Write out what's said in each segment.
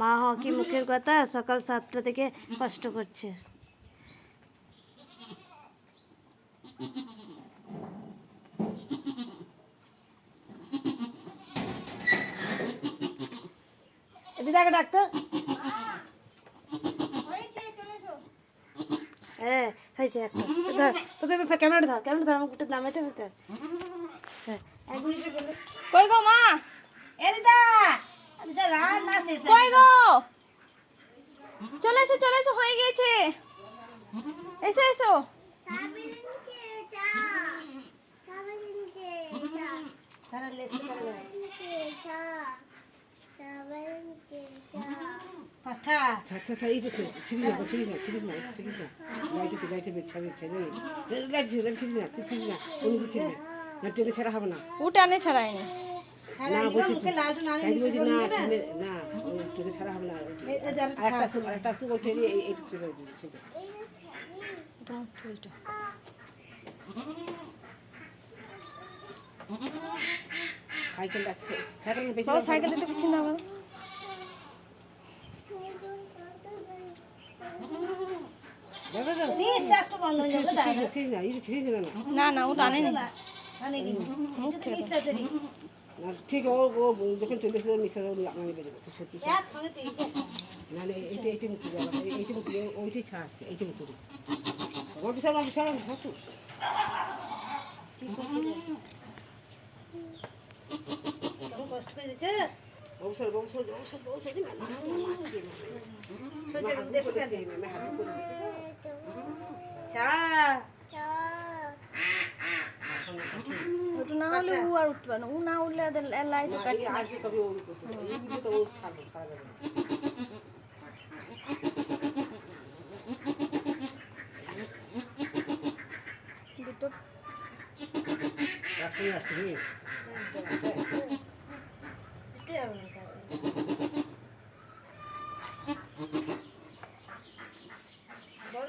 মা হ কি মুখের কথা? সকাল সাতটা থেকে কষ্ট করছে। দিদাকে ডাক্তার। হ্যাঁ হয়েছে একটা। ধর তোকে ক্যামেরা ধর ক্যামেরা ধর আমার গোটা নামাইতে হতে কই গো মা কই গো চলে এসো চলে এসো হয়ে গেছে এসো এসো তারা লেসে করে পাঠা আচ্ছা আচ্ছা আচ্ছা এইটা ছিল ছিড়িস না ছিড়িস না ছিড়িস না ছিড়িস না লাইটে লাইটে ছাড়ে ছেড়ে লাইট ছিল লাইট ছিড়িস না ছিড়িস না কোনো কিছু না টেনে ছাড়া হবে না। উঠানে ছাড়াইনি না। বলছি মুখে তাই দিছে বলছি না না? টেনে টেনে ছাড়া হবে না। এই- এই যে আমি আরেকটা সুখ আরেকটা সুখ ওই টেনে এই এইটুকু ছিল। ছিল সাইকেল আছে সাইকেল বেশি বাবা সাইকেল একটু পিছিয়ে নাও দাদা দাদা। নিঃশ্বাসটা বন্ধ যাবে দাঁড়া ছিড়িস না না। না না ও টানেনি। ঠিক ও যখন চলে এসে নিঃশ্বাস লাগানি বেরোবে তো সত্যি একসঙ্গে তিনটে না না এইটা এইটা মুক্তি দেওয়া এইটা মুক্তি ওইটাই ছাড় আসছে এইটা মুক্তি আমার বিশাল আমার বিশাল বিশাল কেমন কষ্ট করে দিচ্ছে অবসর অবসর অবসর অবসর দিন না সোজা দেখো কেন না হাতে করে চা ওটা না হলে ও আর উঠবে না। ও না উঠলে লাইট আসবে তবে ওর তো ও ছাড়বে না। দুটো। একসঙ্গে আসছে। বড়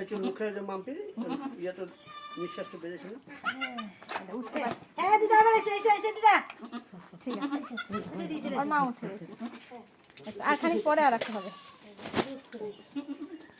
একটু মুখে যে মাম্পি তো নিঃশ্বাসটা বেড়েছে না? হ্যাঁ দিদা আবার এসে এসে এসে দিদা। ঠিক আছে মা উঠে গেছে। আচ্ছা, আর খানিক পরে আর রাখতে হবে।